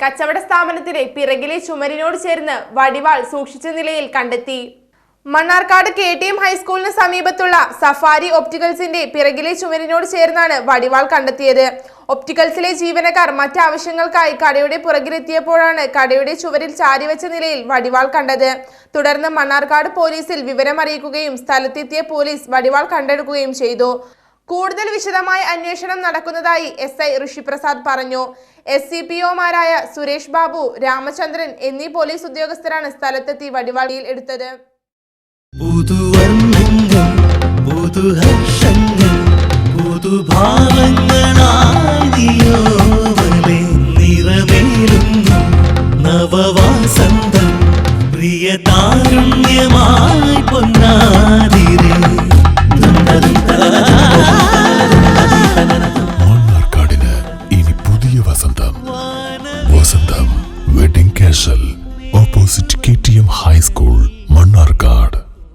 കച്ചവട സ്ഥാപനത്തിലെ പിറകിലെ ചുമരിനോട് ചേർന്ന് വടിവാൾ സൂക്ഷിച്ച നിലയിൽ കണ്ടെത്തി. മണ്ണാർക്കാട് കെ ടി എം ഹൈസ്കൂളിന് സമീപത്തുള്ള സഫാരി ഒപ്റ്റിക്കൽസിന്റെ പിറകിലെ ചുമരിനോട് ചേർന്നാണ് വടിവാൾ കണ്ടെത്തിയത്. ഒപ്റ്റിക്കൽസിലെ ജീവനക്കാർ മറ്റാവശ്യങ്ങൾക്കായി കടയുടെ പുറകിലെത്തിയപ്പോഴാണ് കടയുടെ ചുവരിൽ ചാരിവെച്ച നിലയിൽ വടിവാൾ കണ്ടത്. തുടർന്ന് മണ്ണാർക്കാട് പോലീസിൽ വിവരമറിയിക്കുകയും സ്ഥലത്തെത്തിയ പോലീസ് വടിവാൾ കണ്ടെടുക്കുകയും ചെയ്തു. കൂടുതൽ വിശദമായ അന്വേഷണം നടക്കുന്നതായി എസ് ഐ ഋഷിപ്രസാദ് പറഞ്ഞു. എസ് സി പി ഒമാരായ സുരേഷ് ബാബു രാമചന്ദ്രൻ എന്നീ പോലീസ് ഉദ്യോഗസ്ഥരാണ് സ്ഥലത്തെത്തി വടിവാളിയിൽ എടുത്തത്. നവവാസന്തം പ്രിയ താരുണ്യമായി പൊന്നാതിരേ കാഷൽ opposite K T M high school Mannarkkad.